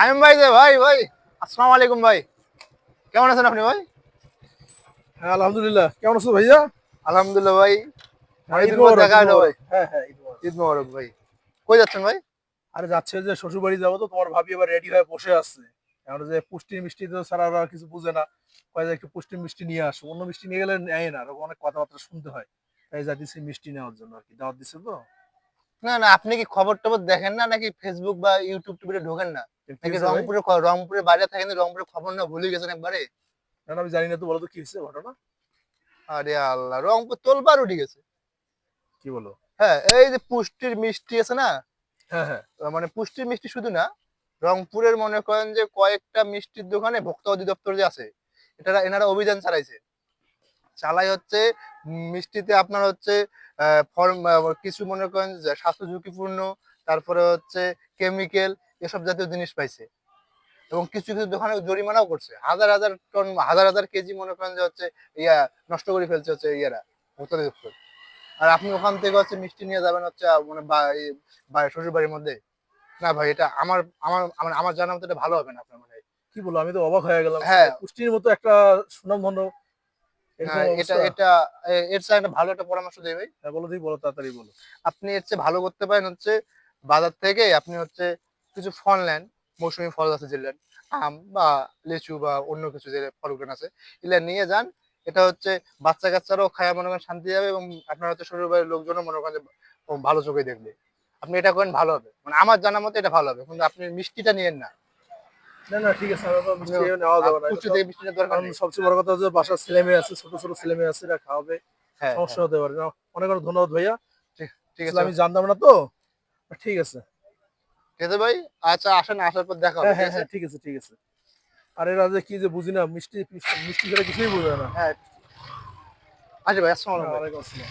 শামিম ভাই যে ভাই ভাই আসসালামু আলাইকুম ভাই। কেমন আছেন আপনি ভাই? হ্যাঁ আলহামদুলিল্লাহ। কেমন আছো ভাইয়া? আলহামদুলিল্লাহ ভাই অনেকদিন ঈদ পর দেখা হলো ভাই। হ্যাঁ হ্যাঁ ঈদ মোবারক। ভাই। কই যাচ্ছেন ভাই? আরে যাচ্ছে যে শ্বশুর বাড়ি যাব তো তোমার ভাবি এবার রেডি হয়ে বসে আছে। এখন যে পুষ্টি মিষ্টি তো ছাড়া ওরা কিছু বুঝে না। কয় যে একটু পুষ্টি মিষ্টি নিয়ে আসো অন্য মিষ্টি নিয়ে গেলে নেয় না ওরকম অনেক কথাবার্তা শুনতে হয়। তাই যা দিচ্ছি মিষ্টি নেওয়ার জন্য আর কি। দাওয়াত দিচ্ছে তো? না না আপনি কি খবর টবর দেখেন না নাকি ফেসবুক বা ইউটিউব টিভিতে ঢোকেন না? নাকি রংপুরে রংপুরে বাইরে থাকেন রংপুরে খবর না ভুলে গেছেন একবারে। না আমি জানি না তো বলো তো কি হয়েছে ঘটনা? আরে আল্লাহ রংপুর তোলবার উঠে গেছে। কি বলো? হ্যাঁ এই যে পুষ্টির মিষ্টি আছে না? হ্যাঁ হ্যাঁ। মানে পুষ্টির মিষ্টি শুধু না রংপুরের মনে করেন যে কয়েকটা মিষ্টির দোকানে ভোক্তা অধিদপ্তর যে আছে এটা এনারা অভিযান চালাইছে। চালাই হচ্ছে মিষ্টিতে আপনার হচ্ছে ফর্ম কিছু মনে করেন যে স্বাস্থ্য ঝুঁকিপূর্ণ তারপরে হচ্ছে কেমিক্যাল এসব জাতীয় জিনিস পাইছে। এবং কিছু কিছু দোকানে জরিমানাও করছে। হাজার হাজার টন হাজার হাজার কেজি মনে করেন যে হচ্ছে ইয়া নষ্ট করে ফেলছে হচ্ছে ইয়ারা অধিদপ্তর আর আপনি ওখান থেকে হচ্ছে মিষ্টি নিয়ে যাবেন হচ্ছে মানে শ্বশুর বাড়ির মধ্যে। না ভাই এটা আমার আমার আমার আমার জানা মতো এটা ভালো হবে না আপনার মানে কি বলো আমি তো অবাক হয়ে গেলাম। হ্যাঁ। পুষ্টির মতো একটা সুনামধন্য হ্যাঁ, এটা এটা এর চেয়ে একটা ভালো একটা পরামর্শ দেই ভাই। হ্যাঁ বলো দিই বলো তাড়াতাড়ি বলো। আপনি এর চেয়ে ভালো করতে পারেন হচ্ছে বাজার থেকে আপনি হচ্ছে কিছু ফল নেন মৌসুমী ফল আছে যেগুলো আম বা লিচু বা অন্য কিছু যে ফলগুলো আছে এগুলো নিয়ে যান। এটা হচ্ছে বাচ্চা কাচ্চারাও খায়া মনে করেন শান্তি যাবে এবং আপনার হচ্ছে শ্বশুর বাড়ির লোকজনও মনে করেন ভালো চোখে দেখবে। আপনি এটা করেন ভালো হবে। মানে আমার জানা মতো এটা ভালো হবে কিন্তু আপনি মিষ্টিটা নিয়েন না। না না ঠিক আছে আমার তো মিষ্টি নেওয়া যাবে না পুষ্টি এটা তো- থেকে মিষ্টিটা দরকার সবচেয়ে বড় কথা হচ্ছে বাসার ছেলে মেয়ে আছে ছোট ছোট ছেলে মেয়ে আছে এরা খাওয়াবে। সমস্যা হতে পারে। অনেক অনেক ধন্যবাদ ভাইয়া। ঠিক আছে। আমি জানতাম না তো। ঠিক আছে। ঠিক আছে ভাই? আচ্ছা আসেন আসার পর দেখা হবে হ্যাঁ ঠিক হ্যাঁ আছে? হ্যাঁ ঠিক আছে ঠিক আছে। আর এরা যে কি যে বুঝি না মিষ্টি মিষ্টি করে কিছুই বুঝে না। হ্যাঁ আচ্ছা ভাই আসসালামু আলাইকুম। ওয়ালাইকুম আসসালাম।